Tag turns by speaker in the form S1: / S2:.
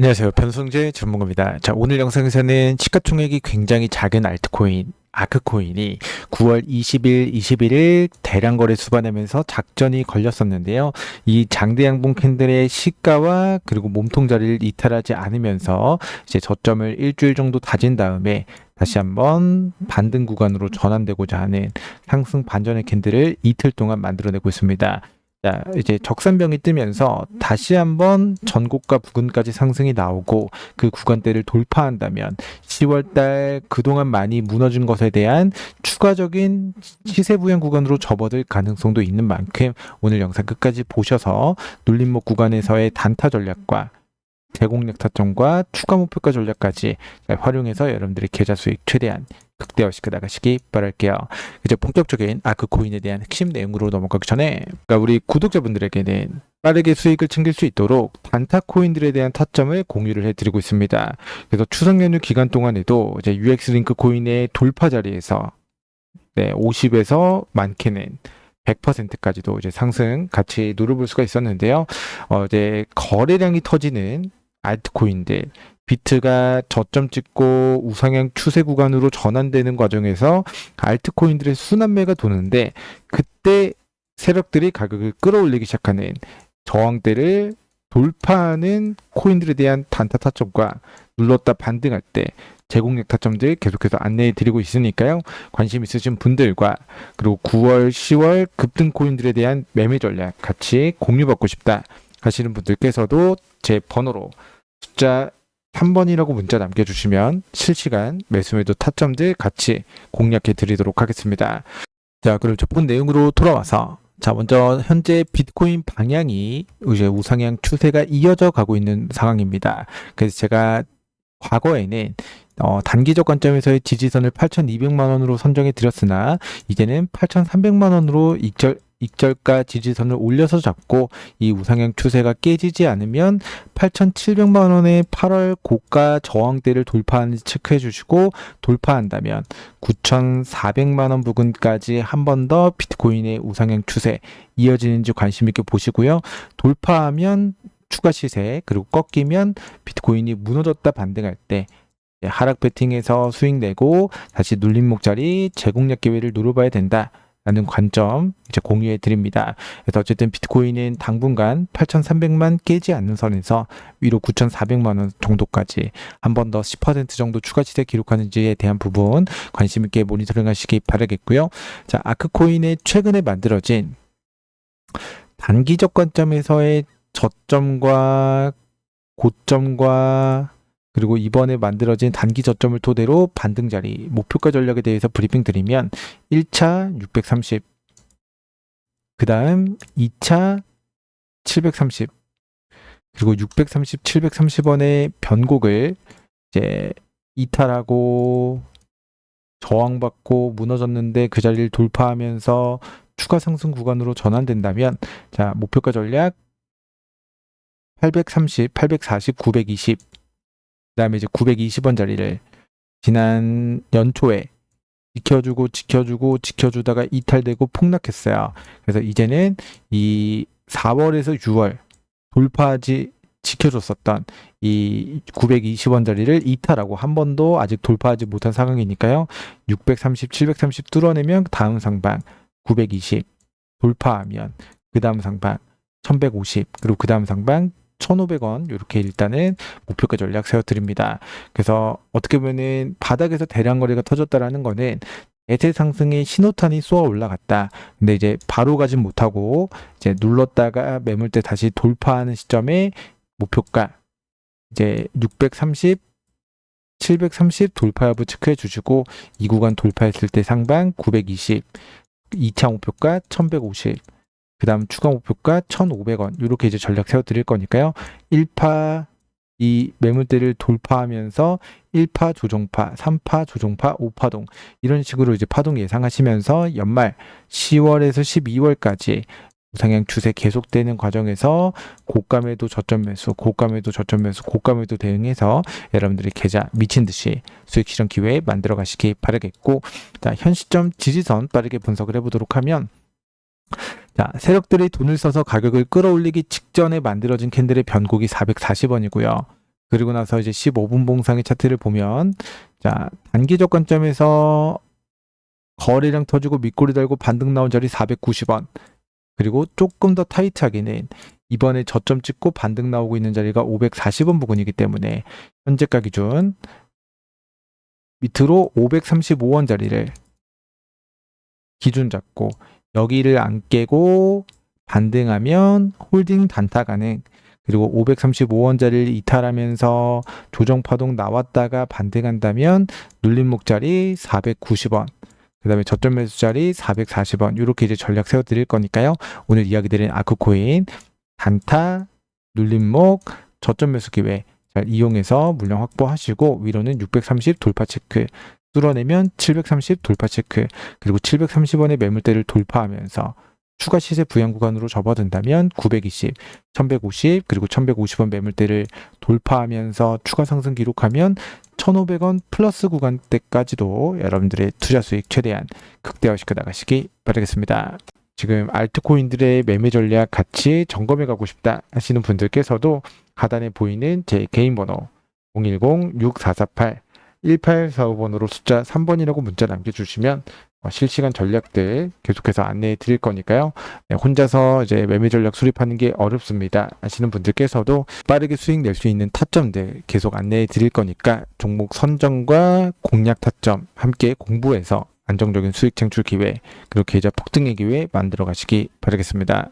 S1: 안녕하세요. 변성재 전문가입니다. 자, 오늘 영상에서는 시가총액이 굉장히 작은 알트코인, 아크코인이 9월 20일, 21일 대량 거래 수반하면서 작전이 걸렸었는데요. 이 장대 양봉 캔들의 시가와 그리고 몸통 자리를 이탈하지 않으면서 이제 저점을 일주일 정도 다진 다음에 다시 한번 반등 구간으로 전환되고자 하는 상승 반전의 캔들을 이틀 동안 만들어내고 있습니다. 자, 이제 적산병이 뜨면서 다시 한번 전고가 부근까지 상승이 나오고 그 구간대를 돌파한다면 10월 달 그동안 많이 무너진 것에 대한 추가적인 시세 부양 구간으로 접어들 가능성도 있는 만큼 오늘 영상 끝까지 보셔서 눌림목 구간에서의 단타 전략과 제공력 타점과 추가 목표가 전략까지 잘 활용해서 여러분들의 계좌 수익 최대한 극대화시켜 나가시기 바랄게요. 이제 본격적인 아크 코인에 대한 핵심 내용으로 넘어가기 전에 그러니까 우리 구독자분들에게는 빠르게 수익을 챙길 수 있도록 단타 코인들에 대한 타점을 공유를 해드리고 있습니다. 그래서 추석 연휴 기간 동안에도 이제 UX 링크 코인의 돌파 자리에서 네, 50에서 많게는 100%까지도 이제 상승 같이 누려볼 수가 있었는데요. 어, 이제 거래량이 터지는 알트코인들 비트가 저점 찍고 우상향 추세 구간으로 전환되는 과정에서 알트코인들의 순환매가 도는데 그때 세력들이 가격을 끌어올리기 시작하는 저항대를 돌파하는 코인들에 대한 단타 타점과 눌렀다 반등할 때 제공력 타점들 계속해서 안내해 드리고 있으니까요. 관심 있으신 분들과 그리고 9월, 10월 급등 코인들에 대한 매매 전략 같이 공유받고 싶다 하시는 분들께서도 제 번호로 숫자 3번이라고 문자 남겨주시면 실시간 매수 매도 타점들 같이 공략해 드리도록 하겠습니다. 자, 그럼 접근 내용으로 돌아와서 자, 먼저 현재 비트코인 방향이 이제 우상향 추세가 이어져 가고 있는 상황입니다. 그래서 제가 과거에는 어, 단기적 관점에서의 지지선을 8,200만 원으로 선정해 드렸으나 이제는 8,300만 원으로 익절 익절가 지지선을 올려서 잡고 이 우상향 추세가 깨지지 않으면 8,700만 원의 8월 고가 저항대를 돌파하는지 체크해 주시고 돌파한다면 9,400만 원 부근까지 한 번 더 비트코인의 우상향 추세 이어지는지 관심 있게 보시고요. 돌파하면 추가 시세 그리고 꺾이면 비트코인이 무너졌다 반등할 때 하락 베팅에서 수익 내고 다시 눌림목 자리 제공력 기회를 노려봐야 된다. 라는 관점 이제 공유해 드립니다. 그래서 어쨌든 비트코인은 당분간 8,300만 깨지 않는 선에서 위로 9,400만 원 정도까지 한 번 더 10% 정도 추가 시세 기록하는지에 대한 부분 관심 있게 모니터링 하시기 바라겠고요. 자, 아크코인의 최근에 만들어진 단기적 관점에서의 저점과 고점과 그리고 이번에 만들어진 단기 저점을 토대로 반등 자리, 목표가 전략에 대해서 브리핑 드리면 1차 630, 그 다음 2차 730, 그리고 630, 730원의 변곡을 이제 이탈하고 저항받고 무너졌는데 그 자리를 돌파하면서 추가 상승 구간으로 전환된다면 자 목표가 전략 830, 840, 920 그다음에 이제 920원 자리를 지난 연초에 지켜주고 지켜주고 지켜주다가 이탈되고 폭락했어요. 그래서 이제는 이 4월에서 6월 돌파하지 지켜줬었던 이 920원 자리를 이탈하고 한 번도 아직 돌파하지 못한 상황이니까요. 630, 730 뚫어내면 다음 상방 920 돌파하면 그 다음 상방 1150 그리고 그 다음 상방 1,500원 이렇게 일단은 목표가 전략 세워드립니다. 그래서 어떻게 보면은 바닥에서 대량 거래가 터졌다라는 거는 대세 상승의 신호탄이 쏘아 올라갔다. 근데 이제 바로 가진 못하고 이제 눌렀다가 매물대 다시 돌파하는 시점에 목표가 이제 630 730 돌파 여부 체크해 주시고 이 구간 돌파했을 때 상방 920 2차 목표가 1150 그 다음 추가 목표가 1,500원. 이렇게 이제 전략 세워 드릴 거니까요. 1파 이 매물대를 돌파하면서 1파 조정파, 3파 조정파, 5파동 이런 식으로 이제 파동 예상하시면서 연말 10월에서 12월까지 우상향 추세 계속되는 과정에서 고가 매도 저점 매수, 고가 매도 저점 매수, 고가 매도 대응해서 여러분들이 계좌 미친 듯이 수익 실현 기회 만들어 가시기 바라겠고, 자, 현 시점 지지선 빠르게 분석을 해보도록 하면 자, 세력들이 돈을 써서 가격을 끌어올리기 직전에 만들어진 캔들의 변곡이 440원이고요. 그리고 나서 이제 15분 봉상의 차트를 보면 자 단기적 관점에서 거래량 터지고 밑꼬리 달고 반등 나온 자리 490원 그리고 조금 더 타이트하게는 이번에 저점 찍고 반등 나오고 있는 자리가 540원 부근이기 때문에 현재가 기준 밑으로 535원 자리를 기준 잡고 여기를 안 깨고 반등하면 홀딩 단타 가능 그리고 535원짜리를 이탈하면서 조정 파동 나왔다가 반등한다면 눌림목 자리 490원 그 다음에 저점 매수 자리 440원 이렇게 이제 전략 세워 드릴 거니까요. 오늘 이야기 드린 아크코인 단타 눌림목 저점 매수 기회 잘 이용해서 물량 확보하시고 위로는 630 돌파 체크 뚫어내면 730 돌파 체크 그리고 730원의 매물대를 돌파하면서 추가 시세 부양 구간으로 접어든다면 920, 1150 그리고 1150원 매물대를 돌파하면서 추가 상승 기록하면 1,500원 플러스 구간대까지도 여러분들의 투자 수익 최대한 극대화시켜 나가시기 바라겠습니다. 지금 알트코인들의 매매 전략 같이 점검해 가고 싶다 하시는 분들께서도 하단에 보이는 제 개인 번호 010-6448-1845번으로 숫자 3번이라고 문자 남겨주시면 어, 실시간 전략들 계속해서 안내해 드릴 거니까요. 네, 혼자서 이제 매매 전략 수립하는 게 어렵습니다. 하시는 분들께서도 빠르게 수익 낼 수 있는 타점들 계속 안내해 드릴 거니까 종목 선정과 공략 타점 함께 공부해서 안정적인 수익 창출 기회 그리고 계좌 폭등의 기회 만들어 가시기 바라겠습니다.